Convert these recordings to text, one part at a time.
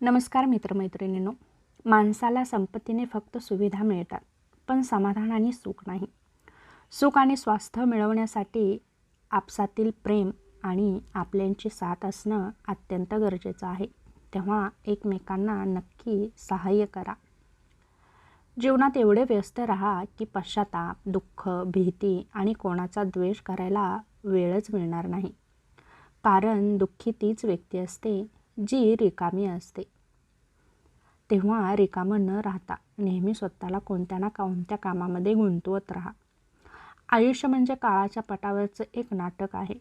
नमस्कार मित्रमैत्रिणींनो माणसाला संपत्तीने फक्त सुविधा मिळतात पण समाधान आणि सुख नाही. सुख आणि स्वास्थ्य मिळवण्यासाठी आपसातील प्रेम आणि आपल्यांची साथ असणं अत्यंत गरजेचं आहे. तेव्हा एकमेकांना नक्की सहाय्य करा. जीवनात एवढे व्यस्त राहा की पश्चाताप दुःख भीती आणि कोणाचा द्वेष करायला वेळच मिळणार नाही. कारण दुःखी तीच व्यक्ती असते जी रिकामी असते. तेव्हा रिकामं न राहता नेहमी स्वतःला कोणत्या ना कोणत्या कामामध्ये गुंतवत राहा. आयुष्य म्हणजे काळाच्या पटावरचं एक नाटक आहे.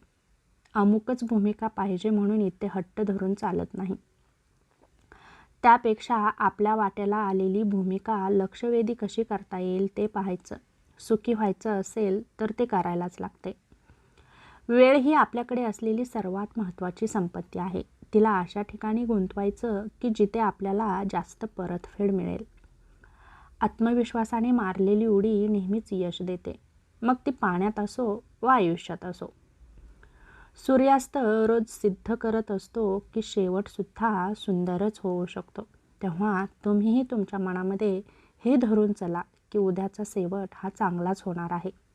अमुकच भूमिका पाहिजे म्हणून इथे हट्ट धरून चालत नाही. त्यापेक्षा आपल्या वाट्याला आलेली भूमिका लक्षवेधी कशी करता येईल ते पाहायचं. सुखी व्हायचं असेल तर ते करायलाच लागते. वेळ ही आपल्याकडे असलेली सर्वात महत्त्वाची संपत्ती आहे. तिला अशा ठिकाणी गुंतवायचं की जिथे आपल्याला जास्त परतफेड मिळेल. आत्मविश्वासाने मारलेली उडी नेहमीच यश देते. मग ती पाण्यात असो व आयुष्यात असो. सूर्यास्त रोज सिद्ध करत असतो की शेवटसुद्धा सुंदरच होऊ शकतो. तेव्हा तुम्हीही तुमच्या मनामध्ये हे धरून चला की उद्याचा शेवट हा चांगलाच होणार आहे.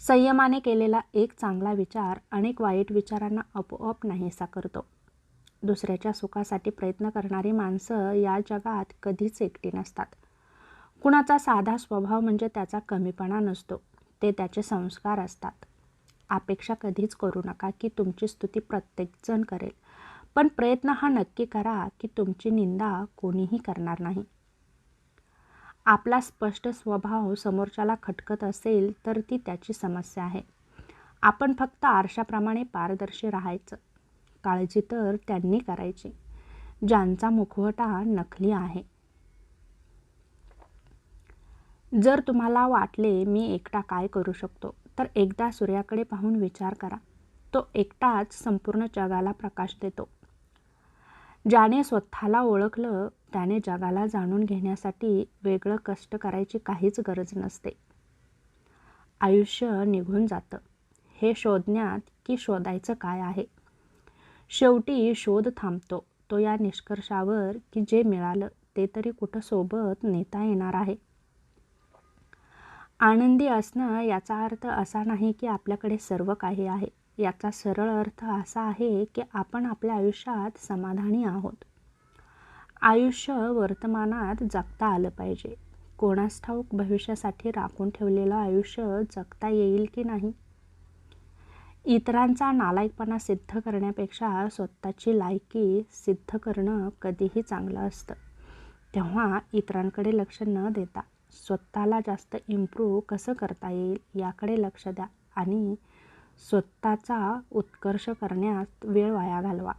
संयमाने केलेला एक चांगला विचार अनेक वाईट विचारांना आपोआप नाहीसा करतो. दुसऱ्याच्या सुखासाठी प्रयत्न करणारी माणसं या जगात कधीच एकटी नसतात. कुणाचा साधा स्वभाव म्हणजे त्याचा कमीपणा नसतो. ते त्याचे संस्कार असतात. अपेक्षा कधीच करू नका की तुमची स्तुती प्रत्येकजण करेल. पण प्रयत्न हा नक्की करा की तुमची निंदा कोणीही करणार नाही. आपला स्पष्ट स्वभाव समोरच्याला खटकत असेल तर ती त्याची समस्या आहे. आपण फक्त आरशाप्रमाणे पारदर्शी राहायचं. काळजी तर त्यांनी करायची. ज्यांचा मुखवटा नकली आहे. जर तुम्हाला वाटले मी एकटा काय करू शकतो तर एकदा सूर्याकडे पाहून विचार करा. तो एकटाच संपूर्ण जगाला प्रकाश देतो. ज्याने स्वतःला ओळखलं त्याने जगाला जाणून घेण्यासाठी वेगळं कष्ट करायची काहीच गरज नसते. आयुष्य निघून जातं. हे शोधण्यात की शोधायचं काय आहे? शेवटी शोध थांबतो. तो या निष्कर्षावर की जे मिळालं ते तरी कुठं सोबत नेता येणार आहे? आनंदी असणं याचा अर्थ असा नाही की आपल्याकडे सर्व काही आहे. याचा सरळ अर्थ असा आहे की आपण आपल्या आयुष्यात समाधानी आहोत. आयुष्य वर्तमानात जगता आलं पाहिजे. कोणास ठाऊक भविष्यासाठी राखून ठेवलेलं आयुष्य जगता येईल की नाही? इतरांचा नालायकपणा सिद्ध करण्यापेक्षा स्वतःची लायकी सिद्ध करणं कधीही चांगलं असतं. तेव्हा इतरांकडे लक्ष न देता स्वतःला जास्त इम्प्रूव्ह कसं करता येईल याकडे लक्ष द्या आणि स्वतःचा उत्कर्ष करण्यात वेळ वाया घालवा.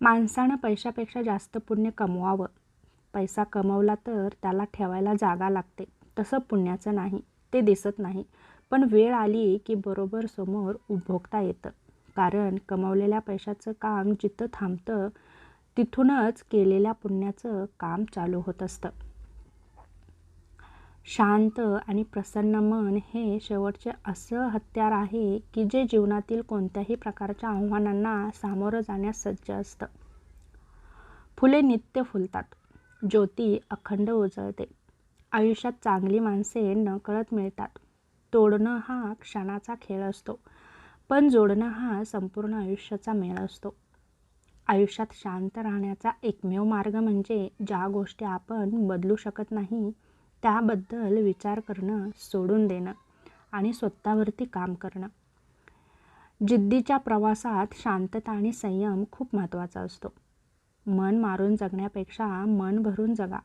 माणसानं पैशापेक्षा जास्त पुण्य कमवावं. पैसा कमवला तर त्याला ठेवायला जागा लागते. तसं पुण्याचं नाही ते दिसत नाही. पण वेळ आली की बरोबर समोर उभोगता येतं. कारण कमवलेल्या पैशाचं काम जिथं थांबतं तिथूनच केलेल्या पुण्याचं काम चालू होत असतं. शांत आणि प्रसन्न मन हे शेवटचे असं हत्यार आहे की जे जीवनातील कोणत्याही प्रकारच्या आव्हानांना सामोरं जाण्यास सज्ज असतं. फुले नित्य फुलतात. ज्योती अखंड उजळते. आयुष्यात चांगली माणसे नकळत मिळतात. तोडणं हा क्षणाचा खेळ असतो पण जोडणं हा संपूर्ण आयुष्याचा मेळ असतो. आयुष्यात शांत राहण्याचा एकमेव मार्ग म्हणजे ज्या गोष्टी आपण बदलू शकत नाही त्याबद्दल विचार करणं सोडून देणं आणि स्वतःवरती काम करणं. जिद्दीच्या प्रवासात शांतता आणि संयम खूप महत्त्वाचा असतो. मन मारून जगण्यापेक्षा मन भरून जगा.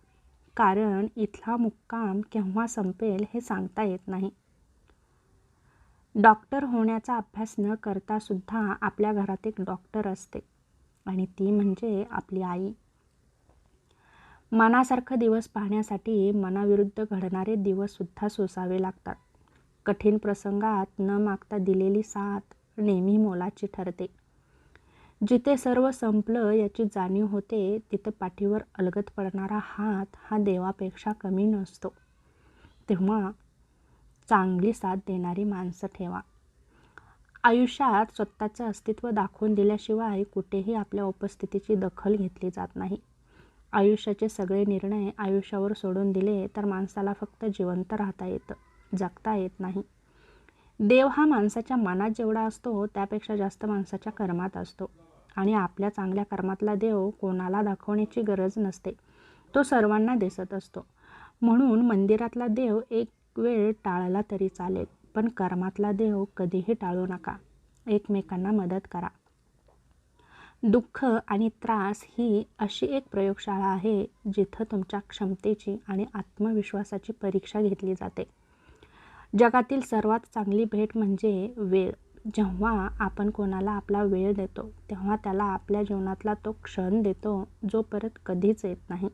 कारण इथला मुक्काम केव्हा संपेल हे सांगता येत नाही. डॉक्टर होण्याचा अभ्यास न करता सुद्धा आपल्या घरात एक डॉक्टर असते आणि ती म्हणजे आपली आई. मनासारखं दिवस पाहण्यासाठी मनाविरुद्ध घडणारे दिवससुद्धा सोसावे लागतात. कठीण प्रसंगात न मागता दिलेली साथ नेहमी मोलाची ठरते. जिथे सर्व संपलं याची जाणीव होते तिथं पाठीवर अलगत पडणारा हात हा देवापेक्षा कमी नसतो. तेव्हा चांगली साथ देणारी माणसं ठेवा. आयुष्यात स्वतःचं अस्तित्व दाखवून दिल्याशिवाय कुठेही आपल्या उपस्थितीची दखल घेतली जात नाही. आयुष्याचे सगळे निर्णय आयुष्यावर सोडून दिले तर माणसाला फक्त जिवंत राहता येतं जगता येत नाही. देव हा माणसाच्या मनात जेवढा असतो त्यापेक्षा जास्त माणसाच्या कर्मात असतो. आणि आपल्या चांगल्या कर्मातला देव कोणाला दाखवण्याची गरज नसते. तो सर्वांना दिसत असतो. म्हणून मंदिरातला देव एक वेळ टाळला तरी चालेल पण कर्मातला देव कधीही टाळू नका. एकमेकांना मदत करा. दुःख आणि त्रास ही अशी एक प्रयोगशाळा आहे जिथं तुमच्या क्षमतेची आणि आत्मविश्वासाची परीक्षा घेतली जाते. जगातील सर्वात चांगली भेट म्हणजे वेळ. जेव्हा आपण कोणाला आपला वेळ देतो तेव्हा त्याला आपल्या जीवनातला तो क्षण देतो जो परत कधीच येत नाही.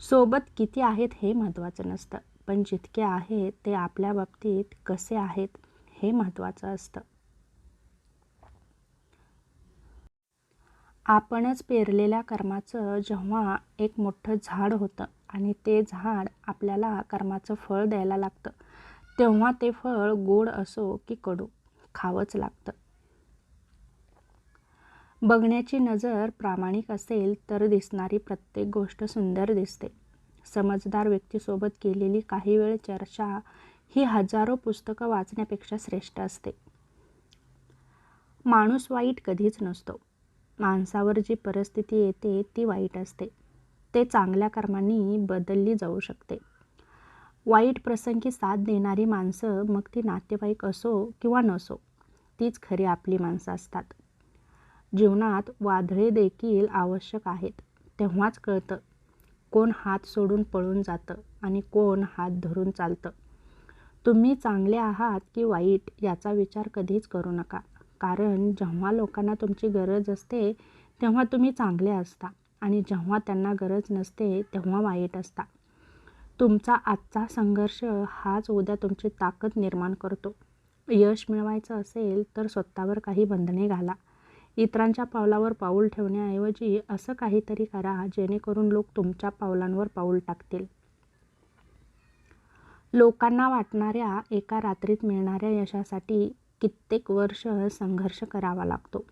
सोबत किती आहेत हे महत्त्वाचं नसतं पण जितके आहेत ते आपल्या बाबतीत कसे आहेत हे महत्त्वाचं असतं. आपणच पेरलेल्या कर्माचं जेव्हा एक मोठं झाड होतं आणि ते झाड आपल्याला कर्माचं फळ द्यायला लागतं तेव्हा ते फळ गोड असो की कडू खावंच लागतं. बघण्याची नजर प्रामाणिक असेल तर दिसणारी प्रत्येक गोष्ट सुंदर दिसते. समजदार व्यक्तीसोबत केलेली काही वेळ चर्चा ही हजारो पुस्तकं वाचण्यापेक्षा श्रेष्ठ असते. माणूस वाईट कधीच नसतो. माणसावर जी परिस्थिती येते ती वाईट असते. ते चांगल्या कर्मांनी बदलली जाऊ शकते. वाईट प्रसंगी साथ देणारी माणसं मग ती नातेवाईक असो किंवा नसो तीच खरी आपली माणसं असतात. जीवनात वादळे देखील आवश्यक आहेत. तेव्हाच कळतं कोण हात सोडून पळून जातं आणि कोण हात धरून चालतं. तुम्ही चांगले आहात की वाईट याचा विचार कधीच करू नका. कारण जेव्हा लोकांना तुमची गरज असते तेव्हा तुम्ही चांगले असता. आणि जेव्हा त्यांना गरज नसते तेव्हा वाईट असता. तुमचा आजचा संघर्ष हाच उद्या तुमची ताकद निर्माण करतो. यश मिळवायचं असेल तर स्वतःवर काही बंधने घाला. इतरांच्या पावलावर पाऊल ठेवण्याऐवजी असं काहीतरी करा जेणेकरून लोक तुमच्या पावलांवर पाऊल टाकतील. लोकांना वाटणाऱ्या एका रात्रीत मिळणाऱ्या यशासाठी कित्येक वर्ष संघर्ष करावा लागतो.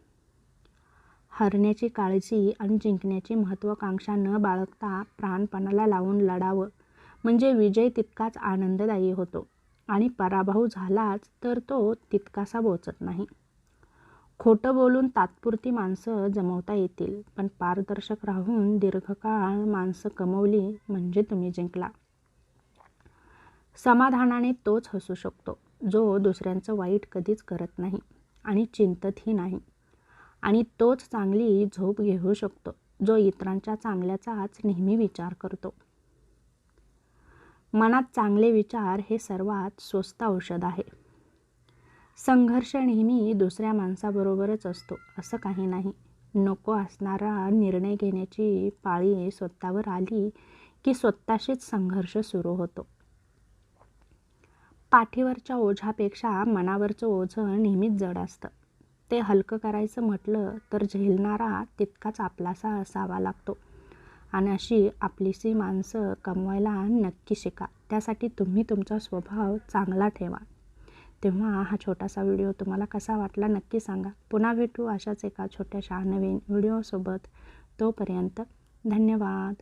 हरण्याची काळजी आणि जिंकण्याची महत्त्वाकांक्षा न बाळगता प्राणपणाला लावून लढावं म्हणजे विजय तितकाच आनंददायी होतो आणि पराभव झालाच तर तो तितकासा बोचत नाही. खोटं बोलून तात्पुरती माणसं जमवता येतील पण पारदर्शक राहून दीर्घकाळ माणसं कमवली म्हणजे तुम्ही जिंकला. समाधानाने तोच हसू शकतो. जो दुसऱ्यांचं वाईट कधीच करत नाही आणि चिंततही नाही. आणि तोच चांगली झोप घेऊ शकतो जो इतरांच्या चांगल्याचाच नेहमी विचार करतो. मनात चांगले विचार हे सर्वात स्वस्त औषध आहे. संघर्ष नेहमी दुसऱ्या माणसाबरोबरच असतो असं काही नाही. नको असणारा निर्णय घेण्याची पाळी स्वतःवर आली की स्वतःशीच संघर्ष सुरू होतो. पाठीवरच्या ओझ्यापेक्षा मनावरचं ओझं नेहमीच जड असतं. ते हलकं करायचं म्हटलं तर झेलणारा तितकाच आपलासा असावा लागतो. आणि अशी आपलीशी माणसं कमवायला नक्की शिका. त्यासाठी तुम्ही तुमचा स्वभाव चांगला ठेवा. तेव्हा हा छोटासा व्हिडिओ तुम्हाला कसा वाटला नक्की सांगा. पुन्हा भेटू अशाच एका छोट्याशा नवीन व्हिडिओसोबत. तोपर्यंत धन्यवाद.